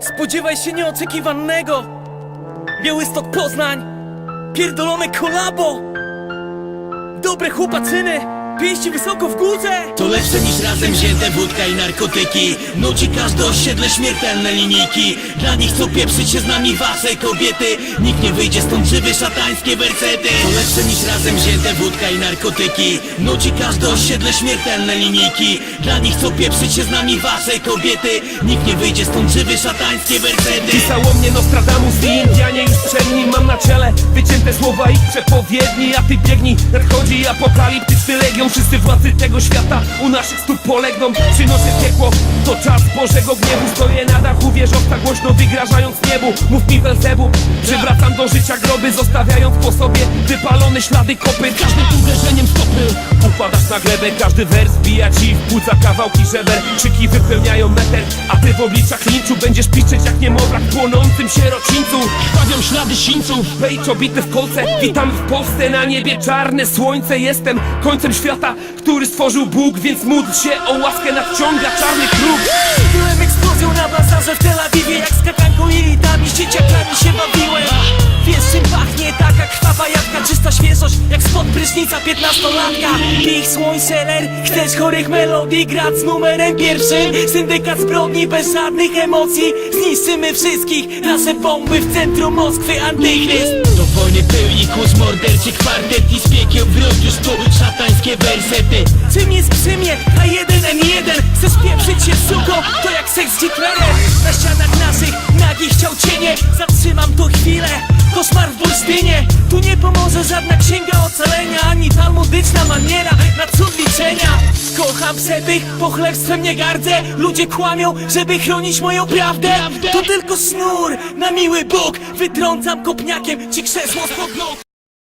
Spodziewaj się nieoczekiwanego. Białystok Poznań. Pierdolone kolabo. Dobre chłopaczyny Pięści wysoko w górze. To lepsze niż razem wzięte wódka i narkotyki. Nuci każde osiedle śmiertelne linijki. Dla nich co pieprzyć się z nami wasze kobiety. Nikt nie wyjdzie stąd żywy szatańskie wersety To lepsze niż razem wzięte wódka i narkotyki. Nuci każde osiedle śmiertelne linijki. Dla nich co pieprzyć się z nami wasze kobiety. Nikt nie wyjdzie stąd żywy szatańskie wersety Pisało mnie Nostradamus i Indianie już przed nim Mam na czele wycięte słowa ich przepowiedni. A ty biegnij, nadchodzi apokaliptyczny legion Wszyscy władcy tego świata. U naszych stóp polegną Przynoszę piekło, to czas Bożego gniewu. Stoję na dachu wieżowca głośno wygrażając niebu. Mów mi Belzebu, przywracam do życia. Groby Zostawiając po sobie wypalone ślady kopyt Każdym uderzeniem stopy upadasz na glebę. Każdy wers bija ci w płuca kawałki żeber. Krzyki wypełniają meter, a ty w obliczach linczu Będziesz piszczeć jak niemowlak płonącym sierocińcu. Krwawią ślady sińców, pejcz obity w kolce. Witam w Polsce na niebie czarne słońce. Jestem końcem świata, który stworzył Bóg Więc módl się o łaskę nadciąga czarny kruk. Byłem eksplozją na bazarze w Tel Awiwie Jak skakanką i litami z się bawiłem. Wiesz czym pachnie taka krwawa jawka Czysta świeżość jak spod prysznica piętnastolatka. Ich słońce ler, chcesz chorych melodii Grać z numerem pierwszym. Syndykat zbrodni bez żadnych emocji. Zniszczymy wszystkich Nasze bomby w centrum Moskwy Antychryst morderczy kwartet I z piekieł wrót już tu szatańskie wersety. Czym jest brzymie? A1N1 Chcesz pieprzyć się suko? To jak seks z Hitlerem. Na ścianach naszych nagich chciał cienie. Zatrzymam tu chwilę. Koszmar w bursztynie. Tu nie pomoże żadna księga ocalenia Ani talmudyczna maniera na cud liczenia. Kocham przepych, pochlebstwem nie gardzę. Ludzie kłamią, żeby chronić moją prawdę. To tylko sznur na miły Bóg. Wytrącam kopniakiem ci krzesło z